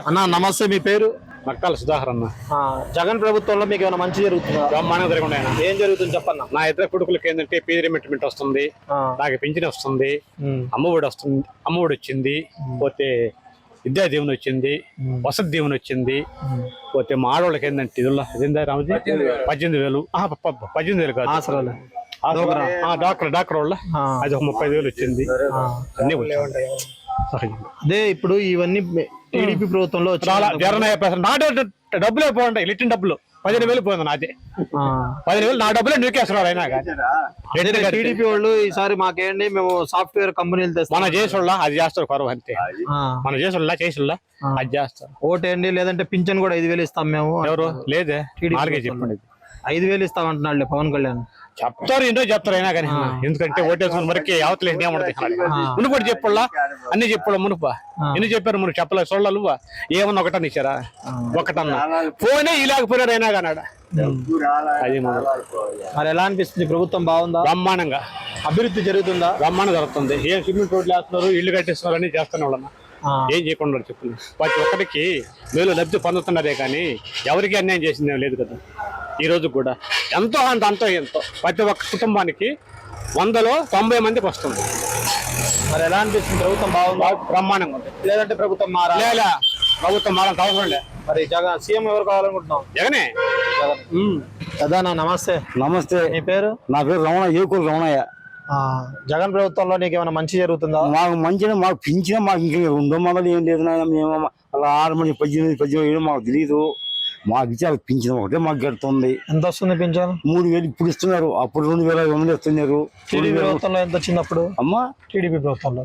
అన్న నమస్తే మీ పేరు? మక్కాల సుధాకర్ అన్న. ఆ, జగన్ ప్రభుత్వంలో మీకు ఏమైనా మంచి జరుగుతుందా? బ్రహ్మాండం జరగకుండా. ఏం జరుగుతుంది చెప్పన్న? నా ఇద్దరు కొడుకులకి ఏంటంటే పీజీ రిమిట్మెంట్ వస్తుంది ఆ, నాకు పింఛన్ వస్తుంది అమ్మఒడి వస్తుంది అమ్మఒడి వచ్చింది పోతే విద్యా దీవెన వచ్చింది వసతి దీవెన వచ్చింది. పోతే మా ఆడవాళ్ళకి ఏంటంటే ఇదిలా ఇదేందా రామజీ? పద్దెనిమిది వేలు. పద్దెనిమిది వేలు. కాదు. ఆసరాలే. ఆసరా. ఆ, డాక్టర్ డాక్టర్ వాళ్ళ. ఆ, అది ఒక ముప్పై ఐదు వేలు వచ్చింది. అన్నీ. అదే ఇప్పుడు ఇవన్నీ టీడీపీ ప్రభుత్వంలో చాలా వచ్చి జరణ నా డబ్బులే పోండి ఇట్టిన డబ్బులు. పదిహేను వేలు పోయింది నాదే. పదిహేను వేలు నా డబ్బులే నీకేస్తున్నారు అయినా. టీడీపీ వాళ్ళు ఈసారి మాకేంటి మేము సాఫ్ట్వేర్ కంపెనీలు తెస్తాం. మన చేసోళ్ళ అది చేస్తారు కొరవ అంతే. మన చేసోళ్ళ ఆ. అది చేస్తారు. ఓటేయండి లేదంటే పింఛన్ కూడా ఐదు వేలు ఇస్తాం మేము. ఎవరు? లేదే. టీడీపీ. చెప్పండి. ఐదు వేలు ఇస్తామంటున్నాడు పవన్ కళ్యాణ్. చెప్తారు ఏంటో చెప్తారు అయినా కానీ. ఎందుకంటే ఓటేసుకుని మరికి అవతల ఏముండదు మునుపటి చెప్పుల్లా అన్ని చెప్పుల మునుప ఎన్ని చెప్పారు మునుపు? చెప్పలేదు చూడాలి ఏమన్నా ఒకటని ఇచ్చారా? ఒకటన్నా. ఫోనే ఇలాగపోయినాడు అయినా కానీ ఆడ. అది మరి ఎలా అనిపిస్తుంది? ప్రభుత్వం బాగుందా? బ్రహ్మాండంగా. అభివృద్ధి జరుగుతుందా? బ్రహ్మాండం జరుగుతుంది. ఏం సిమెంట్ రోడ్లు వేస్తున్నారు ఇల్లు కట్టిస్తున్నారు అన్ని చేస్తున్న వాళ్ళన్న ఏం చేయకుండా చెప్పండి ప్రతి ఒక్కరికి మేలు లబ్ధి పొందుతున్నారే కానీ ఎవరికి అన్యాయం చేసింది లేదు కదా. ఈ రోజు కూడా. ఎంతో అంత అంతో ఎంతో. ప్రతి ఒక్క కుటుంబానికి వందలో తొంభై మందికి వస్తుంది. మరి ఎలా అనిపిస్తుంది? ప్రభుత్వం బాగుందా? బ్రహ్మాండంగా ఉంది. లేదంటే ప్రభుత్వం మారా? లేదా ప్రభుత్వం మారంత అవసరం లే. మరి జగన్ సీఎం ఎవరు కావాలనుకుంటున్నాం జగనే. కదానా నమస్తే. నమస్తే. నీ పేరు? నా పేరు రమణ ఏకూరు రమణయ్య? ఆ, జగన్ ప్రభుత్వంలో నీకు ఏమైనా మంచి జరుగుతుందా? మాకు మంచిగా మాకు పింఛన్ మాకు ఇంకా రెండు వందలు ఏం లేదు నాయన. మేము అలా ఆరు మంది పద్దెనిమిది పద్దెనిమిది మాకు తెలియదు మాకు ఇచ్చే పింఛన్ ఒకటే మాకు గడుతుంది ఎంత వస్తుంది పింఛన్? మూడు వేలు ఇప్పుడు ఇస్తున్నారు అప్పుడు రెండు వేల ఐదు వందలు ఇస్తున్నారు. టీడీపీ ప్రభుత్వంలో ఎంత వచ్చింది అప్పుడు అమ్మా? టీడీపీ ప్రభుత్వంలో.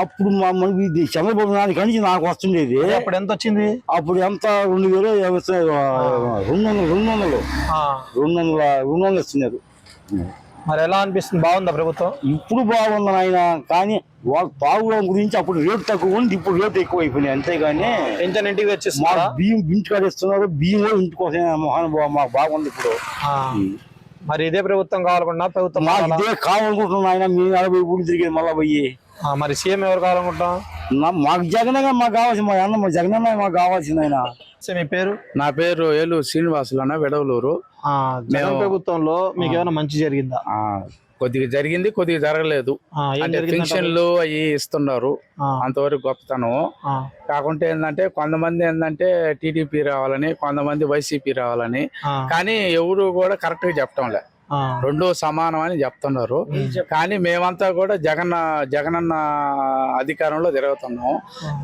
అప్పుడు మా మనకి ఇది చంద్రబాబు నాయుడు కానీ నాకు వస్తుండేది. అప్పుడు ఎంత వచ్చింది? అప్పుడు ఎంత? రెండు వేలు రెండు వందలు రెండు వందలు. రెండు వందల రెండు వందలు ఇస్తున్నారు. మరి ఎలా అనిపిస్తుంది? బాగుందా ప్రభుత్వం? ఇప్పుడు బాగుంది ఆయన కానీ వాళ్ళు తాగుడం గురించి అప్పుడు రేటు తక్కువ ఉంది ఇప్పుడు రేటు ఎక్కువ అయిపోయినాయి అంతేగాని పింఛన్ ఇంటికి మా తెచ్చిస్తున్నారా బియ్యం ఇంటికాడ ఇస్తున్నారు బియ్యం కూడా ఇంటికి మహానుభావ మాకు బాగుంది ఇప్పుడు. మరి ఇదే ప్రభుత్వం కావాలనుకుంటున్నా? ప్రభుత్వం? ఇదే కావాలనుకుంటున్నాం ఆయన మేము నలభై ఊళ్ళు తిరిగేది మళ్ళీ పోయి. మరి సీఎం ఎవరు కావాలనుకుంటున్నాం? మాకు జగనగా మాకు కావాల్సింది మా అన్న మా జగనన్న మాకు కావాల్సింది ఆయన. సరే, మీ పేరు? నా పేరు ఏలూరు శ్రీనివాసులు అన్న విడవలూరు జగన్ ప్రభుత్వంలో మీకు ఏమైనా మంచి జరిగిందా? ఆ, కొద్దిగా జరిగింది కొద్దిగా జరగలేదు. అంటే? పెన్షన్లు అవి ఇస్తున్నారు. అంతవరకు గొప్పతనం. ఆ, కాకుంటే ఏంటంటే కొంతమంది ఏంటంటే టీడీపీ రావాలని కొంతమంది వైసీపీ రావాలని. కానీ ఎవరు కూడా కరెక్ట్గా చెప్పడం లే ఆ, రెండు సమానం అని చెప్తున్నారు. కానీ మేమంతా కూడా జగన్ జగనన్న అధికారంలో తిరుగుతున్నాం.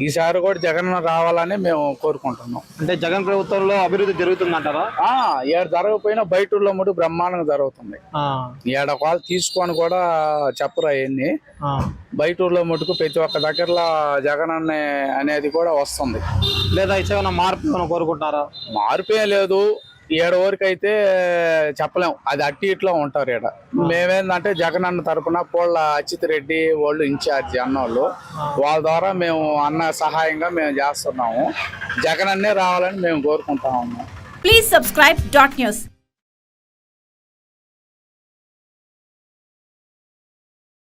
ఈసారి కూడా జగనన్న రావాలని మేము కోరుకుంటున్నాం. అంటే జగన్ ప్రభుత్వంలో అభివృద్ధి జరుగుతుందంటారా? ఆ ఏడు జరగకపోయినా బయట ఊళ్ళో మటు బ్రహ్మాండంగా జరుగుతుంది ఆ, ఏడ వాళ్ళు తీసుకొని కూడా చెప్పరు అవన్నీ. ఆ. బయట ఊర్లో మటుకు ప్రతి ఒక్క దగ్గరలో జగన్ అనే అనేది కూడా వస్తుంది. లేదా ఇచ్చే ఏమైనా మార్పు ఏమైనా కోరుకుంటున్నారా మార్పే లేదు. ఏడు వరకు అయితే చెప్పలేం. అది అట్టి ఇట్లో ఉంటారు ఈడ. మేమేందంటే జగన్ అన్న తరపున పోళ్ళ అచ్యుత్ రెడ్డి వాళ్ళు ఇన్ఛార్జి అన్నోళ్ళు. వాళ్ళ ద్వారా మేము అన్న సహాయంగా మేము చేస్తున్నాము. జగన్ అన్నే రావాలని మేము కోరుకుంటా ఉన్నాం. Please subscribe dot news.